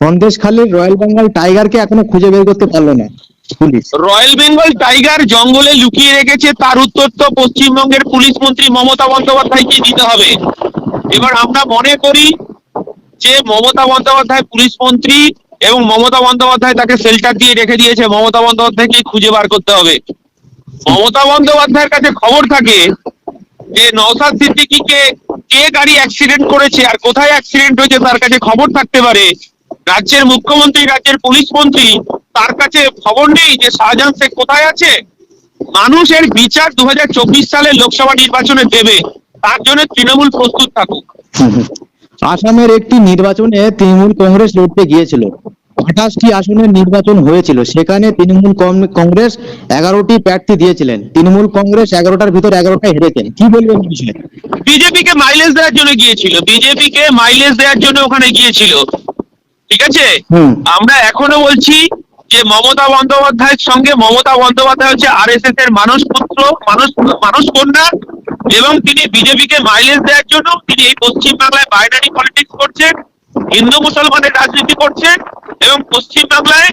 সন্দেশখালীর রয়্যাল বেঙ্গল টাইগারকে এখনও খুঁজে বের করতে পারল না পুলিশ। রয়্যাল বেঙ্গল টাইগার জঙ্গলে লুকিয়ে রেখেছে, তার উত্তর তো পশ্চিমবঙ্গের পুলিশ মন্ত্রী মমতা বন্দ্যোপাধ্যায়কে দিতে হবে। এবার আমরা মনে করি যে মমতা বন্দ্যোপাধ্যায় পুলিশ মন্ত্রী এবং মমতা বন্দ্যোপাধ্যায় তাকে শেল্টার দিয়ে রেখে দিয়েছে, মমতা বন্দ্যোপাধ্যায়কে খুঁজে বার করতে হবে। মমতা বন্দ্যোপাধ্যায়ের কাছে খবর থাকে যে নওসাদ সিদ্দিকীকে কে গাড়ি অ্যাক্সিডেন্ট করেছে আর কোথায় অ্যাক্সিডেন্ট হয়েছে তার কাছে খবর থাকতে পারে। রাজ্যের মুখ্যমন্ত্রী রাজ্যের পুলিশ মন্ত্রী তার কাছে খবর নেই যে শাহজাহান শেখ কোথায় আছে? মানুষের বিচার দু সালে লোকসভা নির্বাচনে দেবে। তার জন্য তৃণমূল প্রস্তুত থাকুক। আসামের একটি নির্বাচনে তৃণমূল কংগ্রেস লড়তে গিয়েছিল। আঠাশটি আসনের নির্বাচন হয়েছিল। সেখানে তৃণমূল কংগ্রেস এগারোটি প্রার্থী দিয়েছিলেন। তৃণমূল কংগ্রেস এগারোটার ভিতর এগারোটা হেরেছেন। কি বলবেন বিজেপি কে মাইলেজ দেওয়ার জন্য গিয়েছিল। বিজেপি কে মাইলেজ দেওয়ার জন্য ওখানে গিয়েছিল। ঠিক আছে? আমরা এখনও বলছি যে মমতা বন্দ্যোপাধ্যায়ের সঙ্গে মমতা বন্দ্যোপাধ্যায় হচ্ছে আরএসএস এর মানুষ পুত্র মানুষ মানুষ কন্যা এবং তিনি বিজেপি কে মাইলেজ দেওয়ার জন্য তিনি এই পশ্চিম বাংলায় বাইনারি পলিটিক্স করছেন হিন্দু মুসলমানের রাজনীতি করছেন এবং পশ্চিম বাংলায়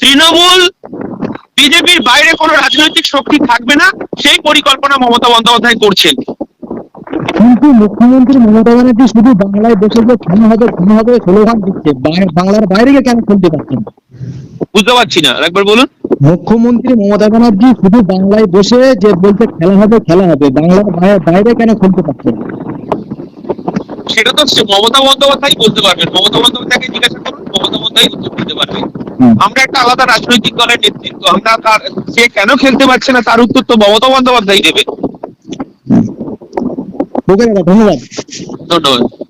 তৃণমূল বিজেপির বাইরে কোনো রাজনৈতিক শক্তি থাকবে না সেই পরিকল্পনা মমতা বন্দ্যোপাধ্যায় করছেন। কিন্তু মুখ্যমন্ত্রী মমতা ব্যানার্জি শুধু বাংলায় বসে যে খুন হবে খুন হবে স্লোগান দিচ্ছে। বাংলার বাইরে গিয়ে কেন খুলতে পারছেন বুঝতে পারছি না। একবার বলুন। মুখ্যমন্ত্রী মমতা ব্যানার্জি শুধু বাংলায় বসে যে বলছে খেলা হবে খেলা হবে বাংলার বাইরে- কেন খুলতে পারছেন? সেটা তো মমতা বন্দ্যোপাধ্যায় বলতে পারবেন। মমতা বন্দ্যোপাধ্যায়কে জিজ্ঞাসা করুন মমতা বন্দ্যোপাধ্যায় উত্তর দিতে পারবেন আমরা একটা আলাদা রাজনৈতিক দলের নেতৃত্ব আমরা তার সে কেন খেলতে পারছে না তার উত্তর তো মমতা বন্দ্যোপাধ্যায় দেবে। ওকে দাদা ধন্যবাদ ধন্যবাদ